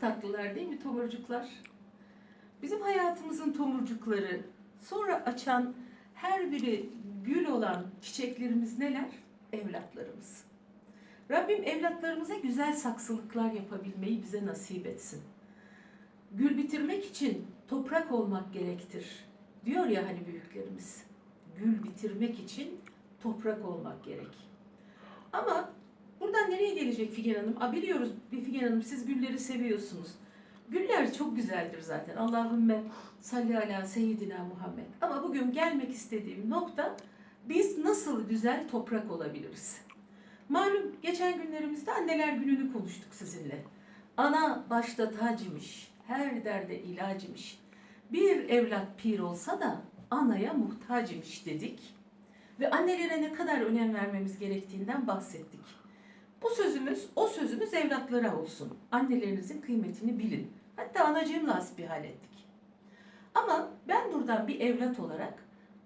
Tatlılar değil mi tomurcuklar? Bizim hayatımızın tomurcukları, sonra açan her biri gül olan çiçeklerimiz neler? Evlatlarımız. Rabbim evlatlarımıza güzel saksılıklar yapabilmeyi bize nasip etsin. Gül bitirmek için toprak olmak gerektir. Diyor ya hani büyüklerimiz. Gül bitirmek için toprak olmak gerek. Gelecek Figen Hanım? Aa, biliyoruz Figen Hanım siz gülleri seviyorsunuz. Güller çok güzeldir zaten. Allahümme salli ala seyyidina Muhammed. Ama bugün gelmek istediğim nokta biz nasıl güzel toprak olabiliriz? Malum geçen günlerimizde anneler gününü konuştuk sizinle. Ana başta tacımış, her derde ilacımış. Bir evlat pir olsa da anaya muhtacımış dedik. Ve annelere ne kadar önem vermemiz gerektiğinden bahsettik. Bu sözümüz, o sözümüz evlatlara olsun. Annelerinizin kıymetini bilin. Hatta anacığımla hasbihal ettik. Ama ben buradan bir evlat olarak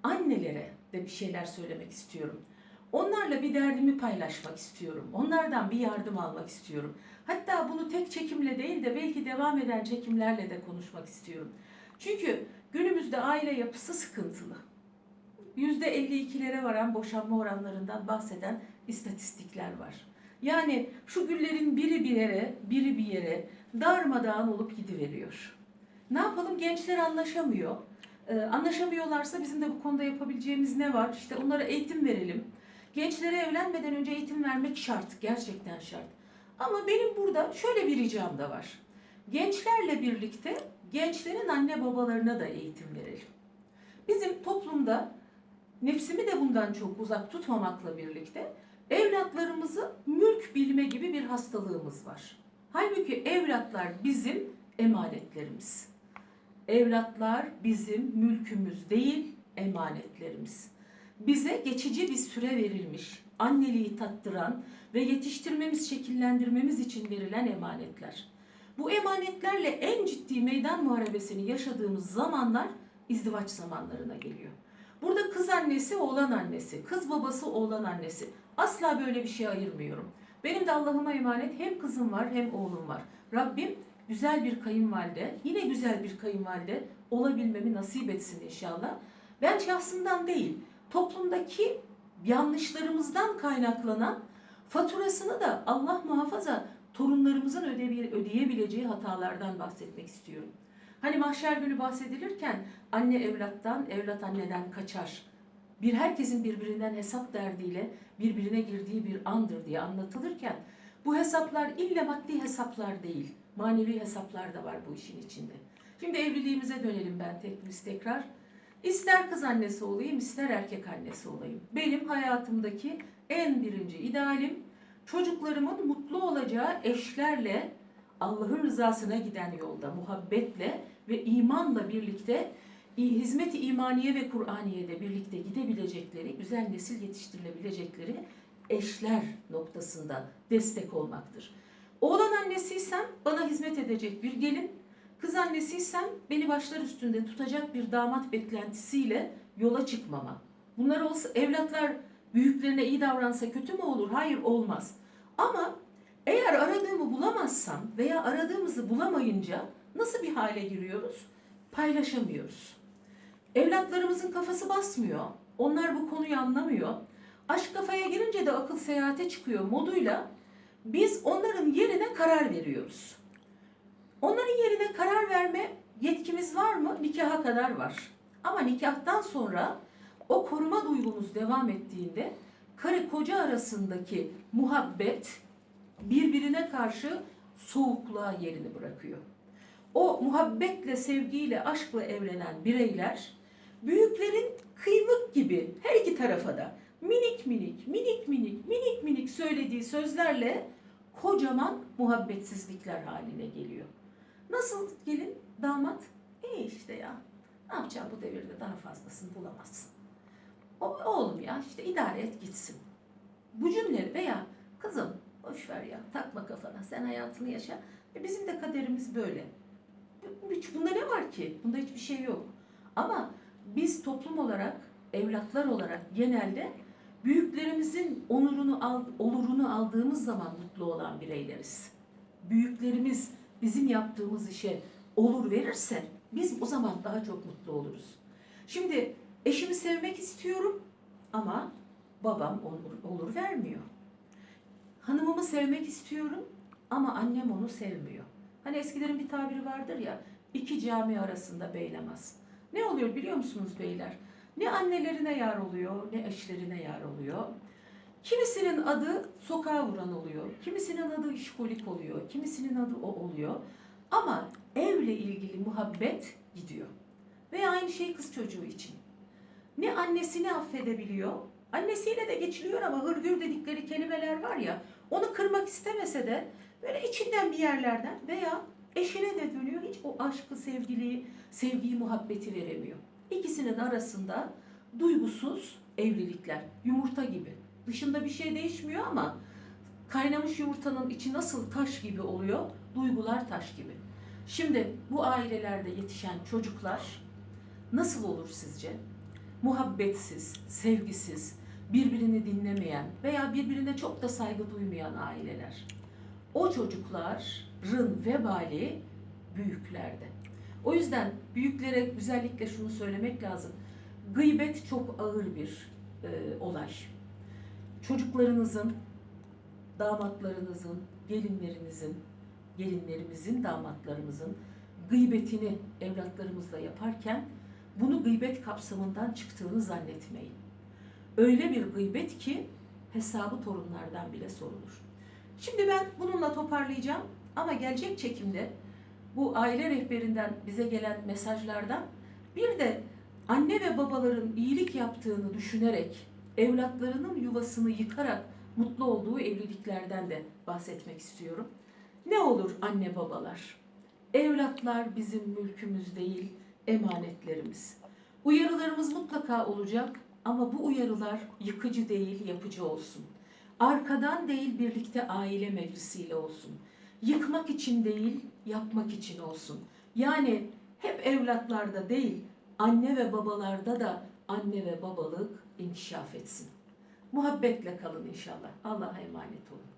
annelere de bir şeyler söylemek istiyorum. Onlarla bir derdimi paylaşmak istiyorum. Onlardan bir yardım almak istiyorum. Hatta bunu tek çekimle değil de belki devam eden çekimlerle de konuşmak istiyorum. Çünkü günümüzde aile yapısı sıkıntılı. %52'lere varan boşanma oranlarından bahseden istatistikler var. Yani şu güllerin biri bir yere, biri bir yere darmadağın olup gidiveriyor. Ne yapalım? Gençler anlaşamıyor. Ee, anlaşamıyorlarsa bizim de bu konuda yapabileceğimiz ne var? İşte onlara eğitim verelim. Gençlere evlenmeden önce eğitim vermek şart, gerçekten şart. Ama benim burada şöyle bir ricam da var. Gençlerle birlikte gençlerin anne babalarına da eğitim verelim. Bizim toplumda nefsimi de bundan çok uzak tutmamakla birlikte evlatlarımızı mülk bilme gibi bir hastalığımız var. Halbuki evlatlar bizim emanetlerimiz. Evlatlar bizim mülkümüz değil, emanetlerimiz. Bize geçici bir süre verilmiş, anneliği tattıran ve yetiştirmemiz, şekillendirmemiz için verilen emanetler. Bu emanetlerle en ciddi meydan muharebesini yaşadığımız zamanlar izdivaç zamanlarına geliyor. Burada kız annesi, oğlan annesi, kız babası, oğlan annesi. Asla böyle bir şey ayırmıyorum. Benim de Allah'ıma emanet hem kızım var hem oğlum var. Rabbim güzel bir kayınvalide, yine güzel bir kayınvalide olabilmemi nasip etsin inşallah. Ben şahsından değil, toplumdaki yanlışlarımızdan kaynaklanan faturasını da Allah muhafaza torunlarımızın ödeyebileceği hatalardan bahsetmek istiyorum. Hani mahşer günü bahsedilirken anne evlattan, evlat anneden kaçar. Bir herkesin birbirinden hesap derdiyle birbirine girdiği bir andır diye anlatılırken bu hesaplar illa maddi hesaplar değil, manevi hesaplar da var bu işin içinde. Şimdi evliliğimize dönelim ben tek biz tekrar. İster kız annesi olayım, ister erkek annesi olayım. Benim hayatımdaki en birinci idealim çocuklarımın mutlu olacağı eşlerle Allah'ın rızasına giden yolda muhabbetle ve imanla birlikte hizmet-i imaniye ve Kur'aniye'de birlikte gidebilecekleri, güzel nesil yetiştirilebilecekleri eşler noktasında destek olmaktır. Oğlan annesiysem bana hizmet edecek bir gelin, kız annesiysem beni başlar üstünde tutacak bir damat beklentisiyle yola çıkmama. Bunlar olsa evlatlar büyüklerine iyi davransa kötü mü olur? Hayır olmaz. Ama eğer aradığımı bulamazsam veya aradığımızı bulamayınca nasıl bir hale giriyoruz? Paylaşamıyoruz. Evlatlarımızın kafası basmıyor. Onlar bu konuyu anlamıyor. Aşk kafaya girince de akıl seyahate çıkıyor moduyla biz onların yerine karar veriyoruz. Onların yerine karar verme yetkimiz var mı? Nikaha kadar var. Ama nikahtan sonra o koruma duygumuz devam ettiğinde karı koca arasındaki muhabbet birbirine karşı soğukluğa yerini bırakıyor. O muhabbetle, sevgiyle, aşkla evlenen bireyler büyüklerin kıymık gibi her iki tarafa da minik minik, minik minik, minik minik söylediği sözlerle kocaman muhabbetsizlikler haline geliyor. Nasıl gelin damat? İyi işte ya. Ne yapacağım bu devirde daha fazlasını bulamazsın. O, oğlum ya işte idare et gitsin. Bu cümle veya kızım boş ver ya takma kafana sen hayatını yaşa. E bizim de kaderimiz böyle. Hiç bunda ne var ki? Bunda hiçbir şey yok. Ama biz toplum olarak, evlatlar olarak genelde büyüklerimizin onurunu al, olurunu aldığımız zaman mutlu olan bireyleriz. Büyüklerimiz bizim yaptığımız işe olur verirse biz o zaman daha çok mutlu oluruz. Şimdi eşimi sevmek istiyorum ama babam olur, olur vermiyor. Hanımımı sevmek istiyorum ama annem onu sevmiyor. Hani eskilerin bir tabiri vardır ya, iki cami arasında beylemez. Ne oluyor biliyor musunuz beyler? Ne annelerine yar oluyor, ne eşlerine yar oluyor. Kimisinin adı sokağa vuran oluyor, kimisinin adı işkolik oluyor, kimisinin adı o oluyor. Ama evle ilgili muhabbet gidiyor. Ve aynı şey kız çocuğu için. Ne annesini affedebiliyor, annesiyle de geçiliyor ama hırgür dedikleri kelimeler var ya, onu kırmak istemese de böyle içinden bir yerlerden veya eşine de dönüyor, hiç o aşkı, sevgiliyi, sevgiyi, muhabbeti veremiyor. İkisinin arasında duygusuz evlilikler, yumurta gibi. Dışında bir şey değişmiyor ama kaynamış yumurtanın içi nasıl taş gibi oluyor? Duygular taş gibi. Şimdi bu ailelerde yetişen çocuklar nasıl olur sizce? Muhabbetsiz, sevgisiz, birbirini dinlemeyen veya birbirine çok da saygı duymayan aileler. O çocukların vebali büyüklerde. O yüzden büyüklere özellikle şunu söylemek lazım. Gıybet çok ağır bir e, olay. Çocuklarınızın, damatlarınızın, gelinlerinizin, gelinlerimizin, damatlarımızın gıybetini evlatlarımızla yaparken bunu gıybet kapsamından çıktığını zannetmeyin. Öyle bir gıybet ki hesabı torunlardan bile sorulur. Şimdi ben bununla toparlayacağım ama gelecek çekimde bu aile rehberinden bize gelen mesajlardan bir de anne ve babaların iyilik yaptığını düşünerek evlatlarının yuvasını yıkarak mutlu olduğu evliliklerden de bahsetmek istiyorum. Ne olur anne babalar? Evlatlar bizim mülkümüz değil, emanetlerimiz. Uyarılarımız mutlaka olacak ama bu uyarılar yıkıcı değil, yapıcı olsun. Arkadan değil, birlikte aile meclisiyle olsun. Yıkmak için değil, yapmak için olsun. Yani hep evlatlarda değil, anne ve babalarda da anne ve babalık inkişaf etsin. Muhabbetle kalın inşallah. Allah'a emanet olun.